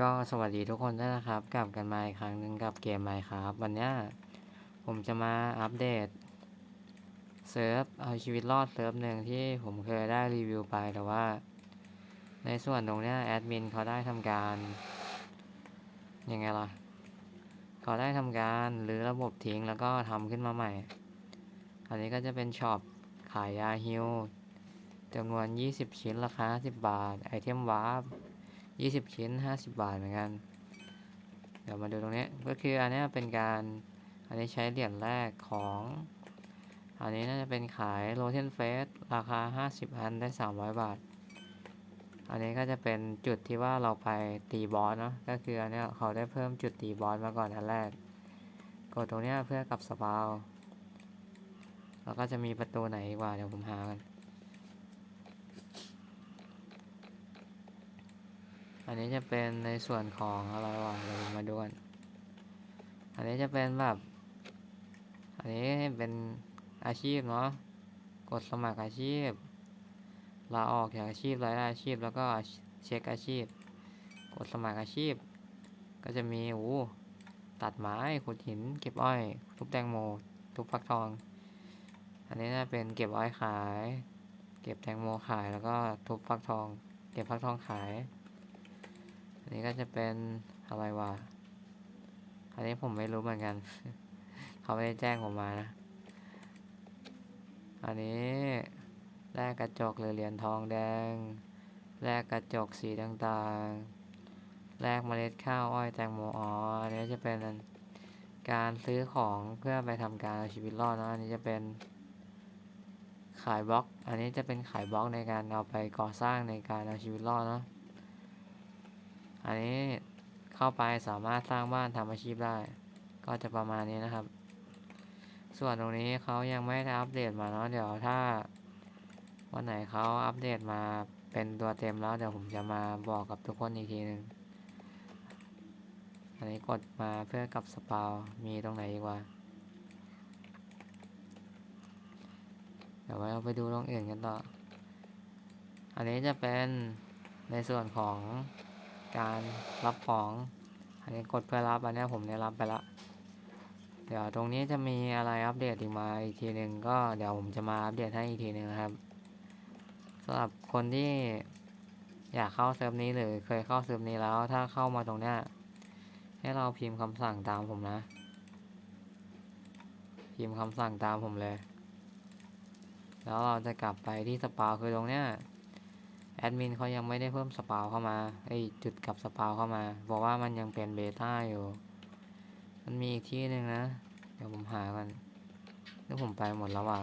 ก็สวัสดีทุกคนด้วยนะครับ กลับกันมาอีกครั้งหนึ่งกับเกมไมค์ครับ วันนี้ผมจะมาอัปเดตเซิร์ฟเอาชีวิตรอดเซิร์ฟหนึ่งที่ผมเคยได้รีวิวไปแต่ว่า ในส่วนตรงนี้แอดมินเขาได้ทำการยังไงล่ะ เขาได้ทำการหรือระบบทิ้งแล้วก็ทำขึ้นมาใหม่ อันนี้ก็จะเป็นช็อปขายยาฮิวจำนวน 20 ชิ้นราคา 10 บาท ไอเทมวาร์ป 20 ชิ้น 50 บาทเหมือนกัน เดี๋ยวมาดูตรงนี้ ก็คืออันนี้เป็นการ อันนี้ใช้เหรียญแรกของ อันนี้น่าจะเป็นขายโรเทนเฟสราคา 50 อันได้ 300 บาท อันนี้ก็จะเป็นจุดที่ว่าเราไปตีบอสเนาะ ก็คืออันนี้เขาได้เพิ่มจุดตีบอสมาก่อนอันแรก กดตรงนี้เพื่อกับสปาวแล้วก็จะมีประตูไหนอีกว่าเดี๋ยวผมหากัน อันนี้จะเป็นในส่วนของอะไรวะเดี๋ยวผมาดูกันอันนี้จะเป็นแบบ อันนี้เป็นอาชีพเนาะ กดสมัครอาชีพ ลาออกจากอาชีพรายได้อาชีพแล้วก็เช็คอาชีพ กดสมัครอาชีพ ก็จะมีโอ้ตัดไม้ขุดหิน เก็บอ้อย ทุบแตงโม ทุบฟักทอง อันนี้น่าเป็นเก็บอ้อยขาย เก็บแตงโมขายแล้วก็ทุบฟักทอง เก็บฟักทองขาย นนี้ก็จะเป็นอะไรวะอันนี้ผมไม่รู้เหมือนกัน เขาไม่ได้แจ้งผมมานะ อันนี้แลกกระจกหรือเหรียญทองแดง แลกกระจกสีต่างๆ แลกเมล็ดข้าวอ้อยแตงโมอ๋อ อันนี้จะเป็นการซื้อของเพื่อไปทำการเอาชีวิตรอดเนะ อันนี้จะเป็นขายบล็อก อันนี้จะเป็นขายบล็อกในการเอาไปก่อสร้างในการเอาชีวิตรอดเนาะ อันนี้เข้าไปสามารถสร้างบ้านทำอาชีพได้ ก็จะประมาณนี้นะครับ ส่วนตรงนี้เขายังไม่ได้อัปเดตมาเนาะเดี๋ยวถ้าวันไหนเขาอัปเดตมาเป็นตัวเต็มแล้วเดี๋ยวผมจะมาบอกกับทุกคนอีกทีหนึ่งอันนี้กดมาเพื่อกับสปาวมีตรงไหนอีกว่า เดี๋ยวเราไปดูตรงอื่นกันต่อ อันนี้จะเป็นในส่วนของ การรับของ อันนี้กดเพื่อรับ อันนี้ผมได้รับไปละ เดี๋ยวตรงนี้จะมีอะไรอัปเดตอีกมาอีกทีหนึ่งก็เดี๋ยวผมจะมาอัปเดตให้อีกทีหนึ่งนะครับสำหรับคนที่อยากเข้าเซิร์ฟนี้หรือเคยเข้าเซิร์ฟนี้แล้ว ถ้าเข้ามาตรงเนี้ยให้เราพิมพ์คำสั่งตามผมนะ พิมพ์คำสั่งตามผมเลย แล้วเราจะกลับไปที่สปาคือตรงเนี้ย แอดมินเขายังไม่ได้เพิ่มสปาวเข้ามาไอจุดกับสปาวเข้ามาเพราะว่ามันยังเป็นเบต้าอยู่ มันมีอีกที่หนึ่งนะ เดี๋ยวผมหากันแล้วผมไปหมดแล้วว่ะ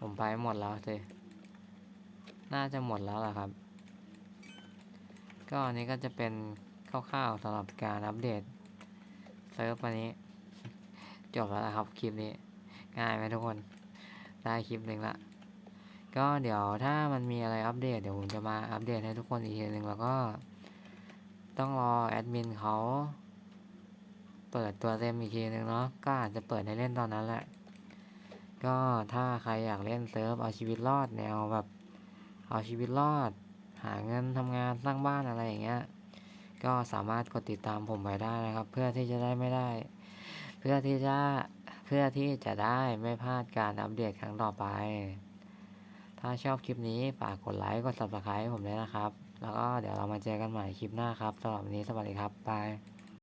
ผมไปหมดแล้วสิน่าจะหมดแล้วล่ะครับ ก็อันนี้ก็จะเป็นคร่าวๆสำหรับการอัปเดตเซิร์ฟวันนี้ จบแล้วนะครับคลิปนี้ ง่ายไหมทุกคน ได้คลิปหนึ่งละ ก็เดี๋ยวถ้ามันมีอะไรอัปเดตเดี๋ยวผมจะมาอัปเดตให้ทุกคนอีกทีหนึ่งแล้วก็ ต้องรอแอดมินเขาเปิดตัวเต็มอีกทีหนึ่งเนาะก็อาจจะเปิดให้เล่นตอนนั้นแหละ ก็ถ้าใครอยากเล่นเซิร์ฟเอาชีวิตรอดแนวแบบเอาชีวิตรอด หาเงินทำงานสร้างบ้านอะไรอย่างเงี้ยก็สามารถกดติดตามผมไว้ได้นะครับ เพื่อที่จะได้ไม่ได้ เพื่อที่จะเพื่อที่จะได้ไม่พลาดการอัปเดตครั้งต่อไป ถ้าชอบคลิปนี้ฝากกดไลค์กด subscribe ผมด้วยนะครับ แล้วก็เดี๋ยวเรามาเจอกันใหม่คลิปหน้าครับสำหรับวันนี้สวัสดีครับบาย